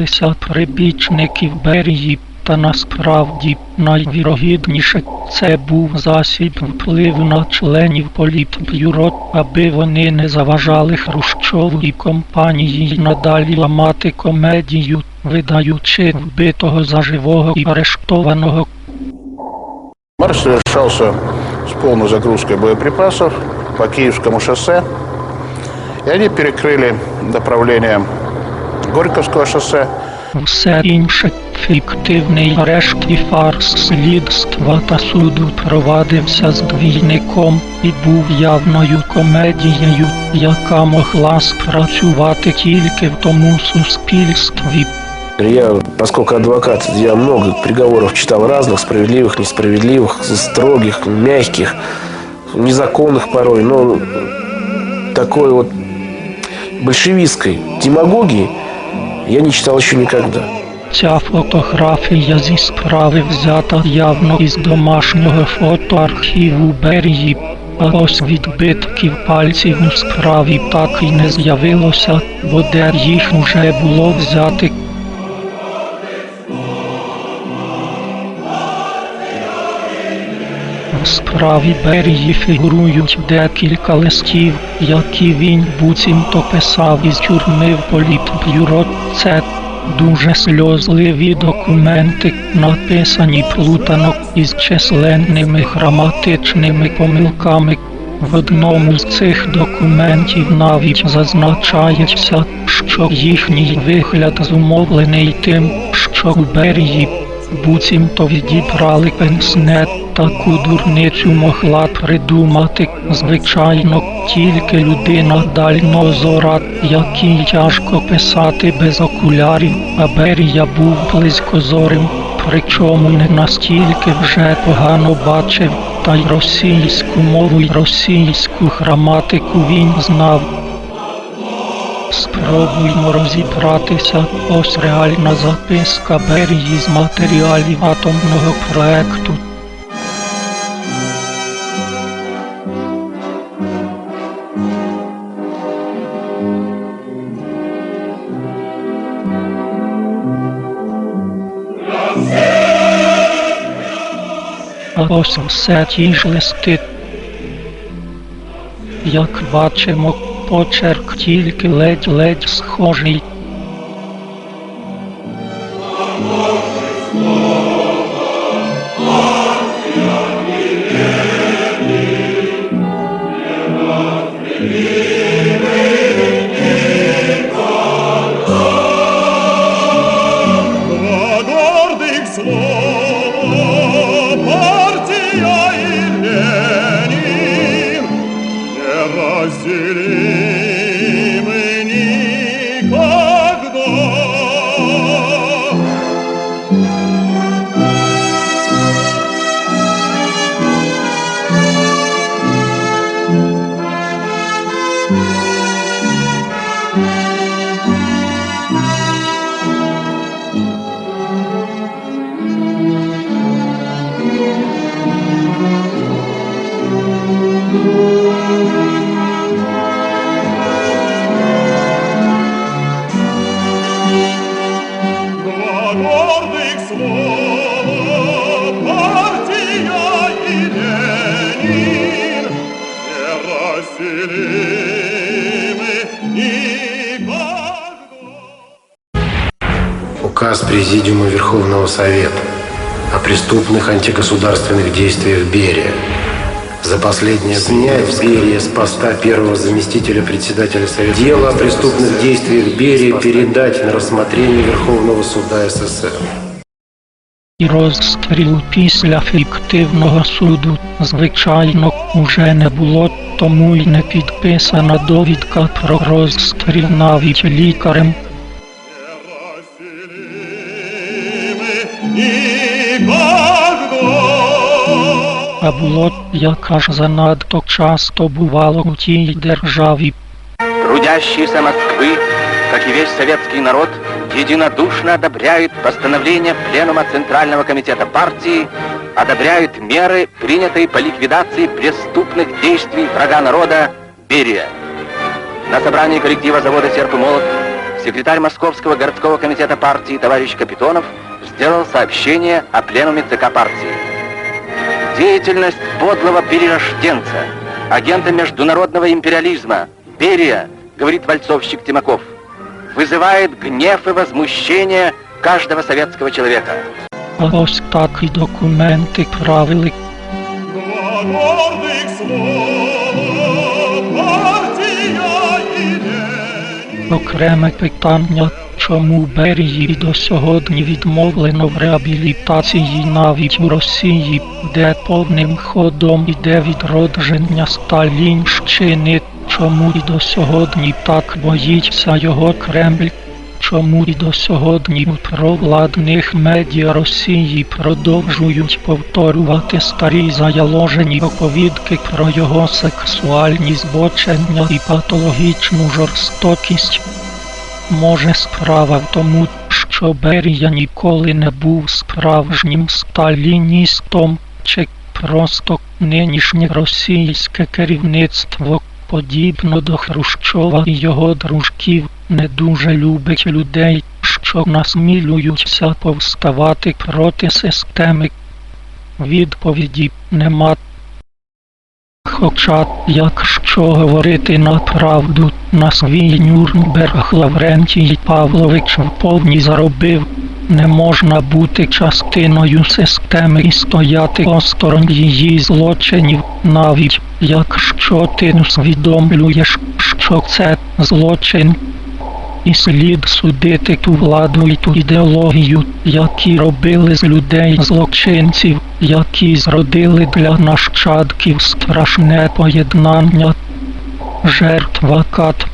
Лися прибічників берії, та насправді найвірогідніше це був засіб впливу на членів політбюро, аби вони не заважали Хрущову і компанії надалі ламати комедію, видаючи вбитого за живого і арештованого Марш совершался с полной загрузкой боеприпасов по Киевскому шоссе. И они перекрыли направление Горьковского шоссе. Все інше фіктивний арешт і фарс слідства та суду провадився з двійником і був явною комедією, яка могла спрацювати тільки в тому суспільстві. Я, поскольку адвокат, я много приговоров читал разных, справедливых, несправедливых, строгих, мягких, незаконных порой, но такой вот большевистской демагогии я не читал еще никогда. Ця фотографія зі справи взята явно із домашнього фотоархіву Берії. А ось відбитків пальців у справі так і не з'явилося, бо де їх уже було взяти. Справі Берії фігурують декілька листів, які він буцімто писав із тюрми в політбюро. Це дуже сльозливі документи, написані плутано із численними граматичними помилками. В одному з цих документів навіть зазначається, що їхній вигляд зумовлений тим, що у Берії буцімто відібрали пенсне. Таку дурницю могла придумати, звичайно, тільки людина дальнозора, якій тяжко писати без окулярів, а Берія був близькозорим, причому не настільки вже погано бачив, та й російську мову й російську граматику він знав. Спробуймо розібратися. Ось реальна записка Берії з матеріалів атомного проекту. А ось все ті ж листи. Як бачимо, почерк тільки ледь-ледь схожий. Два Указ Президиума Верховного Совета о преступных антигосударственных действиях Берия. За последнее снять Берия с поста первого заместителя председателя Совета. Дело о преступных действиях Берии передать на рассмотрение Верховного Суда СССР. І розстріл після фіктивного суду, звичайно, уже не було, тому й не підписана довідка про розстріл навіть лікарем. А було, яка ж занадто часто бувало у тій державі. Трудящиеся Москвы, как и весь советский народ, единодушно одобряют постановление Пленума Центрального комитета партии, одобряют меры, принятые по ликвидации преступных действий врага народа Берия. На собрании коллектива завода «Серп и молот» секретарь Московского городского комитета партии товарищ Капитонов сделал сообщение о пленуме ЦК партии. Деятельность подлого перерожденца, агента международного империализма, Берия, говорит вальцовщик Тимаков, вызывает гнев и возмущение каждого советского человека. А ось так і документи правили Два гордых слова, партия и Ленин. окреме питання, чому Берії до сьогодні відмовлено в реабілітації навіть у Росії, де повним ходом іде відродження Сталінщини, чому і до сьогодні так боїться його Кремль. Чому і до сьогодні у провладних медіа Росії продовжують повторювати старі заяложені оповідки про його сексуальні збочення і патологічну жорстокість? Може, справа в тому, що Берія ніколи не був справжнім сталіністом, чи просто нинішнє російське керівництво, подібно до Хрущова і його дружків, не дуже любить людей, що насмілюються повставати проти системи. Відповіді нема. Хоча, якщо говорити на правду, на свій Нюрнберг Лаврентій Павлович вповні заробив. Не можна бути частиною системи і стояти осторонь її злочинів, навіть якщо ти усвідомлюєш, що це злочин. І слід судити ту владу і ту ідеологію, які робили з людей злочинців, які зродили для нащадків страшне поєднання. Жертва кат